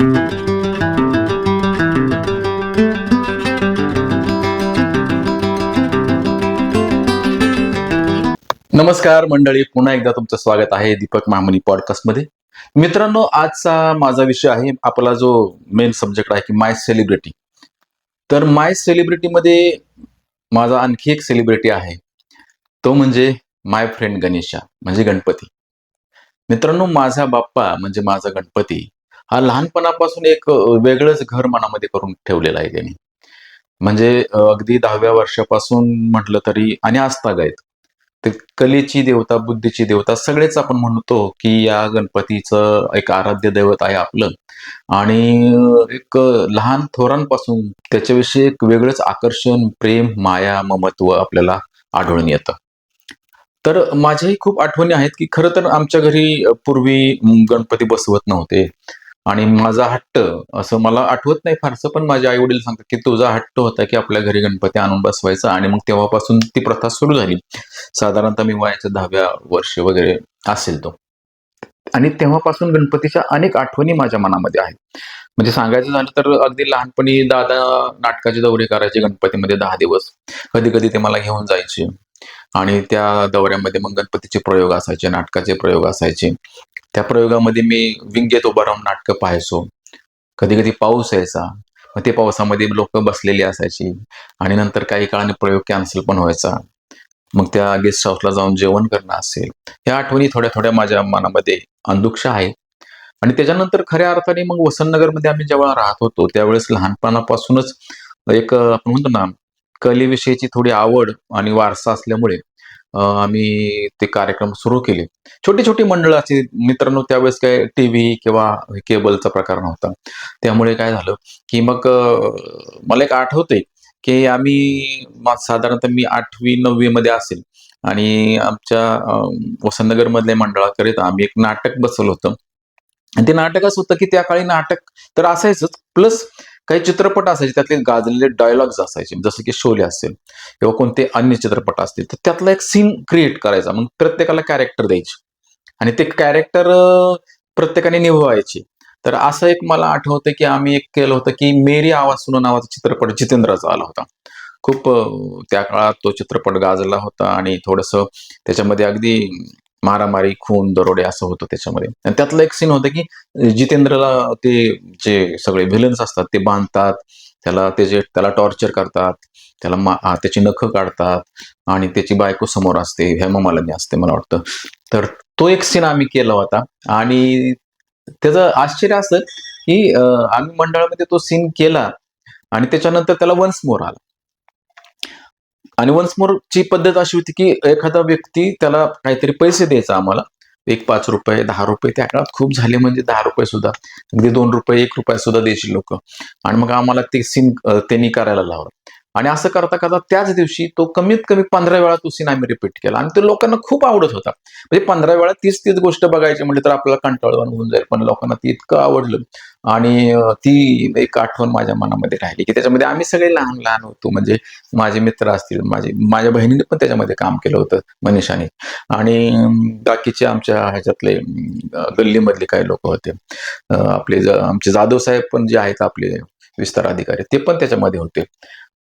नमस्कार मंडळी पुन्हा एकदा तुमचं स्वागत आहे दीपक मामनी पॉडकास्टमध्ये. मित्रांनो आजचा माझा विषय आहे आपला जो मेन सब्जेक्ट आहे की माय सेलिब्रिटी तर माय सेलिब्रिटीमध्ये माझा आणखी एक सेलिब्रिटी आहे. तो म्हणजे माय फ्रेंड गणेशा म्हणजे गणपती. मित्रांनो माझा बाप्पा म्हणजे माझा गणपती हा लहानपणापासून एक वेगळंच घर मनामध्ये करून ठेवलेला आहे त्यांनी. म्हणजे अगदी दहाव्या वर्षापासून म्हटलं तरी आणि आस्थागायत ते कलेची देवता बुद्धीची देवता सगळेच आपण म्हणतो की या गणपतीचं एक आराध्य दैवत आहे आपलं. आणि एक लहान थोरांपासून त्याच्याविषयी एक वेगळंच आकर्षण प्रेम माया ममत्व आपल्याला आढळून येतं. तर माझ्याही खूप आठवणी आहेत की खरं तर आमच्या घरी पूर्वी गणपती बसवत नव्हते. आणि माझा हट्ट असं मला आठवत नाही फारसं पण माझे आई वडील सांगतात की तुझा हट्ट होता की आपल्या घरी गणपती आणून बसवायचा आणि मग तेव्हापासून ती प्रथा सुरू झाली. साधारणतः मी वयाच्या दहाव्या वर्ष वगैरे असेल तो. आणि तेव्हापासून गणपतीच्या अनेक आठवणी माझ्या मनामध्ये आहेत. म्हणजे सांगायचं झालं तर अगदी लहानपणी दादा नाटकाचे दौरे करायचे गणपतीमध्ये दहा दिवस. कधी कधी ते मला घेऊन जायचे. आणि त्या दौऱ्यामध्ये मग गणपतीचे प्रयोग असायचे नाटकाचे प्रयोग असायचे. त्या प्रयोगामध्ये मी विंगेत उभा राहून नाटकं पाहायचो. कधी कधी पाऊस यायचा. मग ते पावसामध्ये लोक बसलेली असायची. आणि नंतर काही काळाने प्रयोग कॅन्सल पण व्हायचा. मग त्या गेस्ट हाऊसला जाऊन जेवण करणं असेल. या आठवणी थोड्या थोड्या माझ्या मनामध्ये अंदुक्षा आहेत. आणि त्याच्यानंतर खऱ्या अर्थाने मग वसंतनगरमध्ये आम्ही जेव्हा राहत होतो त्यावेळेस लहानपणापासूनच एक आपण म्हणतो ना कलेविषयीची थोडी आवड आणि वारसा असल्यामुळे आम्ही ते कार्यक्रम सुरू केले. छोटी छोटी मंडळं अशी मित्रांनो त्यावेळेस काय टी व्ही किंवा केबलचा प्रकार नव्हता. त्यामुळे काय झालं की मग मला एक आठवते की आम्ही साधारणतः मी आठवी नववी मध्ये असेल आणि आमच्या वसंतनगरमधल्या मंडळाकरिता आम्ही एक नाटक बसवलं होतं. आणि ते नाटकच होतं की त्या काळी नाटक तर असायचंच. प्लस काही चित्रपट असायचे त्यातले गाजलेले डायलॉग्स असायचे. जसं की शोले असेल किंवा कोणते अन्य चित्रपट असतील तर त्यातला एक सीन क्रिएट करायचा. मग प्रत्येकाला कॅरेक्टर द्यायचे. आणि ते कॅरेक्टर प्रत्येकाने निभवायचे. तर असं एक मला आठवतं की आम्ही एक केलं होतं की मेरी आवाज सुनो नावाचा चित्रपट जितेंद्राचा आला होता. खूप त्या काळात तो चित्रपट गाजला होता आणि थोडंसं त्याच्यामध्ये अगदी मारामारी खून दरोडे असं होतं त्याच्यामध्ये. आणि त्यातलं एक सीन होतं की जितेंद्रला ते जे सगळे व्हिलन्स असतात ते बांधतात त्याला त्याचे त्याला टॉर्चर करतात त्याला मा त्याची नखं काढतात आणि त्याची बायको समोर असते हेमामालनी असते मला वाटतं. तर तो एक सीन आम्ही केला होता आणि त्याचं आश्चर्य असं की आम्ही मंडळामध्ये तो सीन केला आणि त्याच्यानंतर त्याला वन्स मोर आला. आणि वन्स मोर ची पद्धत अशी होती की एखादा व्यक्ती त्याला काहीतरी पैसे द्यायचा आम्हाला. एक पाच रुपये दहा रुपये त्या काळात खूप झाले म्हणजे दहा रुपये सुद्धा. अगदी दोन रुपये एक रुपये सुद्धा द्यायची लोक. आणि मग आम्हाला ते सीन त्यांनी करायला लावलं. आणि असं करता करता त्याच दिवशी तो कमीत कमी पंधरा वेळा तो सीन आम्ही रिपीट केला. आणि तो लोकांना खूप आवडत होता. म्हणजे पंधरा वेळा तीच तीच गोष्ट बघायची म्हणजे तर आपल्याला कंटाळवाण होऊन जाईल. पण लोकांना ती इतकं आवडलं. आणि ती एक आठवण माझ्या मनामध्ये राहिली की त्याच्यामध्ये आम्ही सगळे लहान लहान होतो. म्हणजे माझे मित्र असतील माझे माझ्या बहिणीने पण त्याच्यामध्ये काम केलं होतं मनीषाने. आणि बाकीचे आमच्या ह्याच्यातले गल्लीमधले काही लोक होते. आपले आमचे जाधव साहेब पण जे आहेत आपले विस्तार अधिकारी ते पण त्याच्यामध्ये होते.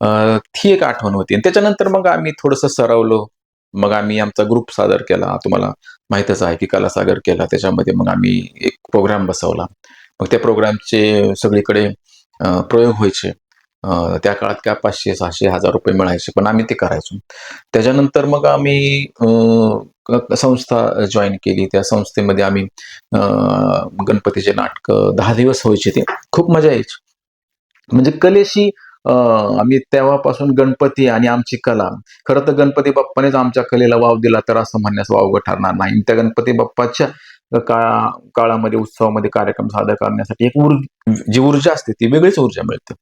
ती एक आठवण होती. आणि त्याच्यानंतर मग आम्ही थोडंसं सरवलो. मग आम्ही आमचा ग्रुप सादर केला. तुम्हाला माहितच आहे की कलासागर केला. त्याच्यामध्ये मग आम्ही एक प्रोग्राम बसवला. मग त्या प्रोग्रामचे सगळीकडे प्रयोग व्हायचे. त्या काळात काय पाचशे सहाशे हजार रुपये मिळायचे पण आम्ही ते करायचो. त्याच्यानंतर मग आम्ही संस्था जॉईन केली. त्या संस्थेमध्ये आम्ही अं, गणपतीचे नाटक दहा दिवस व्हायचे ते. खूप मजा यायची. म्हणजे कलेशी आम्ही तेव्हापासून गणपती आणि आमची कला. खरं तर गणपती बाप्पानेच आमच्या कलेला वाव दिला तर असं म्हणण्यास वावगं ठरणार नाही. त्या गणपती बाप्पाच्या काळा काळामध्ये उत्सवामध्ये कार्यक्रम सादर करण्यासाठी एक ऊर्जा जी ऊर्जा असते ती वेगळीच ऊर्जा मिळते.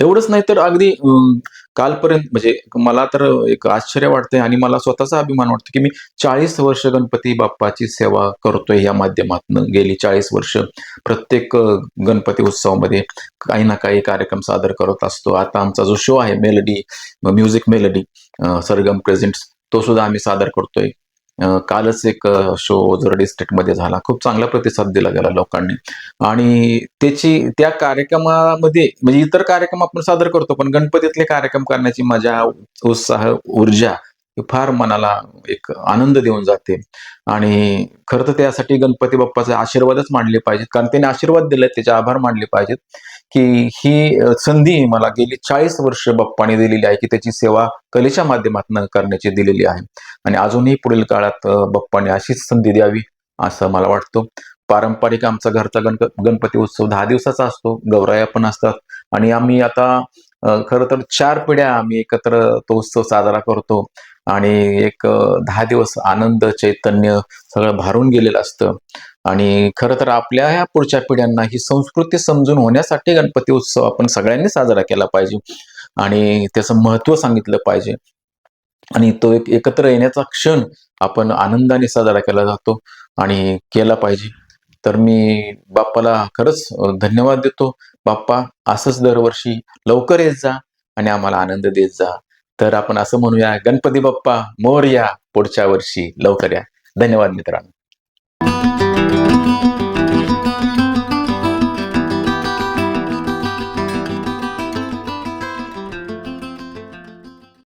एवढंच नाही तर अगदी कालपर्यंत म्हणजे मला तर एक आश्चर्य वाटतंय आणि मला स्वतःचा अभिमान वाटतो की मी चाळीस वर्ष गणपती बाप्पाची सेवा करतोय या माध्यमातून. गेली चाळीस वर्ष प्रत्येक गणपती उत्सवामध्ये काही ना काही कार्यक्रम सादर करत असतो. आता आमचा जो शो आहे melody music melody Sargam presents तो सुद्धा आम्ही सादर करतोय. कालच एक शो जरडी स्टेटमध्ये झाला. खूप चांगला प्रतिसाद दिला गेला लोकांनी. आणि त्याची त्या कार्यक्रमामध्ये म्हणजे इतर कार्यक्रम आपण सादर करतो पण गणपतीतले कार्यक्रम करण्याची मजा उत्साह ऊर्जा फार मनाला एक आनंद देऊन जाते. आणि खरं तर त्यासाठी गणपती बाप्पाचे आशीर्वादच मानले पाहिजेत. कारण त्याने आशीर्वाद दिले त्याचे आभार मानले पाहिजेत. की ही संधी मला गेली चाळीस वर्ष बाप्पाने दिलेली आहे की त्याची सेवा कलेच्या माध्यमातून करण्याची दिलेली आहे. आणि अजूनही पुढील काळात बाप्पाने अशीच संधी द्यावी असं मला वाटतं. पारंपरिक आमचा घरचा गणप गणपती उत्सव दहा दिवसाचा असतो गौराया पण असतात. आणि आम्ही आता खरं तर चार पिढ्या आम्ही एकत्र तो उत्सव साजरा करतो आणि एक दहा दिवस आनंद चैतन्य सगळं भारून गेलेलं असतं. आणि खरं तर आपल्या ह्या पुढच्या पिढ्यांना ही संस्कृती समजून होण्यासाठी गणपती उत्सव आपण सगळ्यांनी साजरा केला पाहिजे आणि त्याचं महत्त्व सांगितलं पाहिजे. आणि तो एक एकत्र येण्याचा क्षण आपण आनंदाने साजरा केला जातो आणि केला पाहिजे. तर मी बाप्पाला खरंच धन्यवाद देतो. बाप्पा असंच दरवर्षी लवकर येत जा आणि आम्हाला आनंद देत जा. तर आपण असं म्हणूया गणपती बाप्पा मोर्या पुढच्या वर्षी लवकर या. धन्यवाद मित्रांनो.